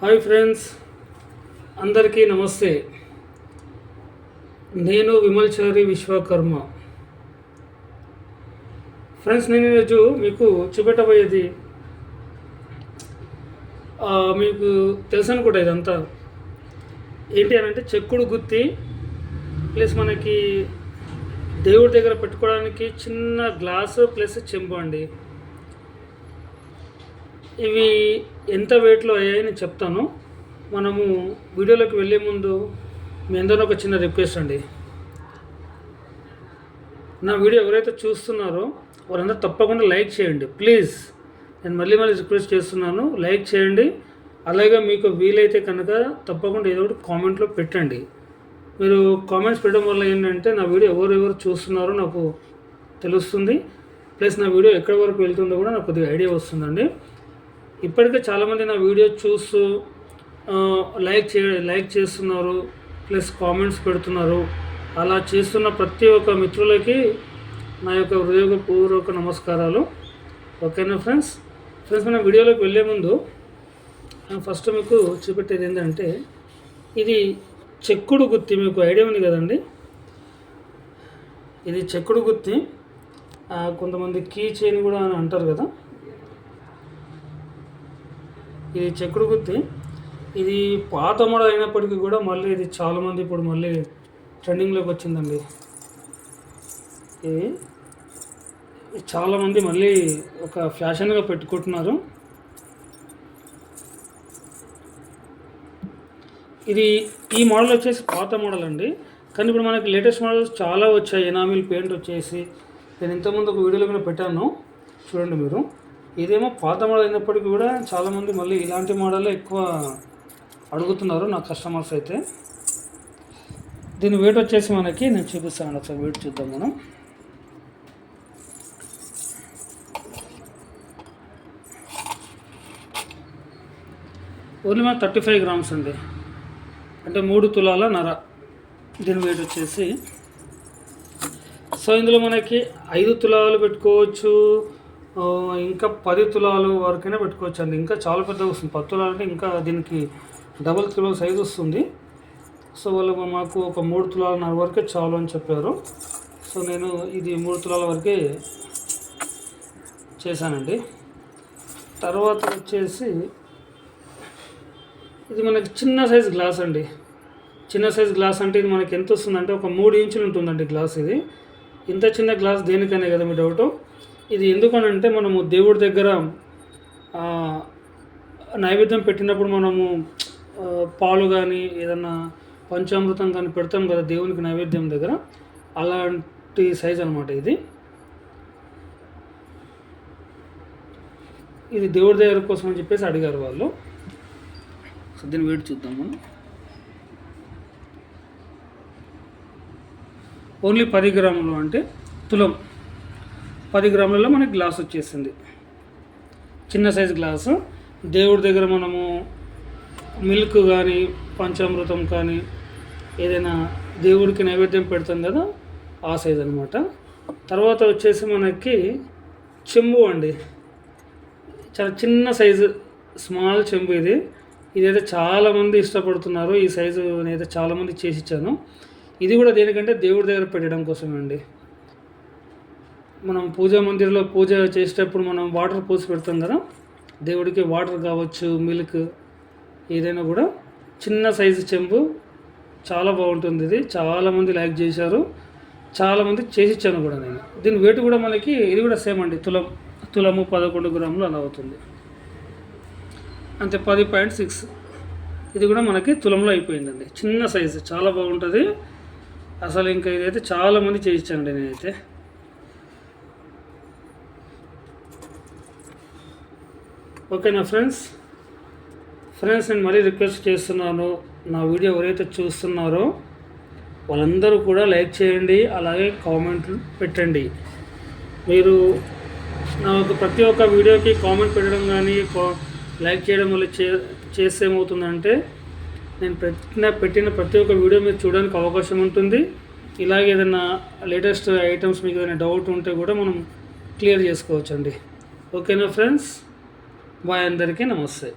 Hi friends అందరికీ నమస్తే. నేను విమల్చారి విశ్వకర్మ. ఫ్రెండ్స్ నేను ఈరోజు మీకు చూపెట్టబోయేది మీకు తెలుసు అనుకుంటా ఇదంతా. ఏంటి అని అంటే చెక్కుడు గుత్తి ప్లస్ మనకి దేవుడి దగ్గర పెట్టుకోవడానికి చిన్న గ్లాసు ప్లస్ చెంబు అండి. ఇవి ఎంత వెయిట్లో అయ్యాయి నేను చెప్తాను. మనము వీడియోలోకి వెళ్ళే ముందు మీ అందరూ ఒక చిన్న రిక్వెస్ట్ అండి. నా వీడియో ఎవరైతే చూస్తున్నారో వారందరూ తప్పకుండా లైక్ చేయండి. ప్లీజ్ నేను మళ్ళీ మళ్ళీ రిక్వెస్ట్ చేస్తున్నాను. లైక్ చేయండి. అలాగే మీకు వీలైతే కనుక తప్పకుండా ఏదో ఒకటి కామెంట్లో పెట్టండి. మీరు కామెంట్స్ పెట్టడం వల్ల ఏంటంటే నా వీడియో ఎవరు ఎవరు చూస్తున్నారో నాకు తెలుస్తుంది. ప్లస్ నా వీడియో ఎక్కడి వరకు వెళ్తుందో కూడా నాకు కొద్దిగా ఐడియా వస్తుందండి. ఇప్పటికే చాలామంది నా వీడియో చూస్తూ లైక్ చే లైక్ చేస్తున్నారు ప్లస్ కామెంట్స్ పెడుతున్నారు. అలా చేస్తున్న ప్రతి ఒక్క మిత్రులకి నా యొక్క హృదయపూర్వక నమస్కారాలు. ఓకేనా ఫ్రెండ్స్? ఫ్రెండ్స్ మన వీడియోలోకి వెళ్ళే ముందు ఫస్ట్ మీకు చూపెట్టేది ఏంటంటే ఇది చెక్కుడు గుత్తి మీకు ఐడియా ఉంది కదండి? ఇది చెక్కుడు గుత్తి. కొంతమంది కీ చైన్ కూడా అని అంటారు కదా? ఇది చెక్కుడు గుత్తి ఇది పాత మోడల్ అయినప్పటికీ కూడా మళ్ళీ ఇది చాలామంది ఇప్పుడు మళ్ళీ ట్రెండింగ్లోకి వచ్చిందండి. ఇది ఇది చాలామంది మళ్ళీ ఒక ఫ్యాషన్గా పెట్టుకుంటున్నారు. ఇది ఈ మోడల్ వచ్చేసి పాత మోడల్ అండి. కానీ ఇప్పుడు మనకి లేటెస్ట్ మోడల్స్ చాలా వచ్చాయి. ఎనామిల్ పెయింట్ వచ్చేసి నేను ఇంతకుముందు ఒక వీడియోలో కూడా పెట్టాను. చూడండి మీరు. ఇదేమో పాత మోడల్ అయినప్పటికీ కూడా చాలామంది మళ్ళీ ఇలాంటి మోడలే ఎక్కువ అడుగుతున్నారు నా కస్టమర్స్ అయితే. దీని వెయిట్ వచ్చేసి మనకి నేను చూపిస్తాను ఒకసారి వెయిట్ చూద్దాం మనం. ఓన్లీ మన థర్టీ ఫైవ్ గ్రామ్స్ అండి. అంటే మూడు తులాల నర. దీని వెయిట్ వచ్చేసి. సో ఇందులో మనకి ఐదు తులాలు పెట్టుకోవచ్చు. ఇంకా పది తులాలు వరకైనా పెట్టుకోవచ్చు అండి ఇంకా చాలా పెద్దగా వస్తుంది. పది తులాలు అంటే ఇంకా దీనికి డబల్ కిలో సైజ్ వస్తుంది. సో వాళ్ళు మాకు ఒక మూడు తులాలన్నర వరకే చాలు అని చెప్పారు. సో నేను ఇది మూడు తులాల వరకే చేశానండి. తర్వాత వచ్చేసి ఇది మనకి చిన్న సైజ్ గ్లాస్ అండి. చిన్న సైజ్ గ్లాస్ అంటే ఇది మనకి ఎంత వస్తుందంటే ఒక మూడు ఇంచులు ఉంటుందండి గ్లాస్ ఇది. ఇంత చిన్న గ్లాస్ దేనికనే కదా మీ డౌటు ఇది ఎందుకనంటే మనము దేవుడి దగ్గర నైవేద్యం పెట్టినప్పుడు మనము పాలు కానీ ఏదన్నా పంచామృతం కానీ పెడతాం కదా దేవునికి నైవేద్యం దగ్గర అలాంటి సైజ్ అనమాట ఇది. ఇది దేవుడి దగ్గర కోసం అని చెప్పేసి అడిగారు వాళ్ళు. సో దీన్ని వెయిట్ చూద్దాం మనం ఓన్లీ పది గ్రాములు అంటే తులం. పది గ్రాములలో మనకి గ్లాస్ వచ్చేసింది. చిన్న సైజు గ్లాసు. దేవుడి దగ్గర మనము మిల్క్ కానీ పంచామృతం కానీ ఏదైనా దేవుడికి నైవేద్యం పెడతాం కదా ఆ సైజ్ అనమాట తర్వాత వచ్చేసి మనకి చెంబు అండి. చాలా చిన్న సైజు స్మాల్ చెంబు ఇది. ఇదైతే చాలామంది ఇష్టపడుతున్నారు. ఈ సైజు నేనైతే చాలామంది చేసి ఇచ్చాను. ఇది కూడా దేనికంటే దేవుడి దగ్గర పెట్టడం కోసమే అండి. మనం పూజా మందిరంలో పూజ చేసేటప్పుడు మనం వాటర్ పోసి పెడతాం కదా? దేవుడికి వాటర్ కావచ్చు మిల్క్ ఏదైనా కూడా చిన్న సైజు చెంబు చాలా బాగుంటుంది ఇది. చాలామంది లైక్ చేశారు. చాలామంది చేసి ఇచ్చాను కూడా నేను. దీని వెయిట్ కూడా మనకి ఇది కూడా సేమ్ అండి. తులం తులము పదకొండు గ్రాములు అలా అవుతుంది. అంతే పది పాయింట్ సిక్స్ ఇది కూడా మనకి తులంలో అయిపోయిందండి. చిన్న సైజు చాలా బాగుంటుంది. అసలు ఇంకా ఇదైతే చాలామంది చేయించండి నేనైతే. ఓకేనా ఫ్రెండ్స్ ఫ్రెండ్స్ నేను మరీ రిక్వెస్ట్ చేస్తున్నాను. నా వీడియో ఎవరైతే చూస్తున్నారో వాళ్ళందరూ కూడా లైక్ చేయండి అలాగే కామెంట్లు పెట్టండి. మీరు నాకు ప్రతి ఒక్క వీడియోకి కామెంట్ పెట్టడం కానీ లైక్ చేయడం వల్ల చే చేస్తే ఏమవుతుందంటే నేను పెట్టిన పెట్టిన ప్రతి ఒక్క వీడియో మీరు చూడడానికి అవకాశం ఉంటుంది. ఇలాగే ఏదైనా లేటెస్ట్ ఐటమ్స్ మీకు ఏదైనా డౌట్ ఉంటే కూడా మనం క్లియర్ చేసుకోవచ్చండి. ఓకేనా ఫ్రెండ్స్ బాయ్ అందరికీ నమస్తే.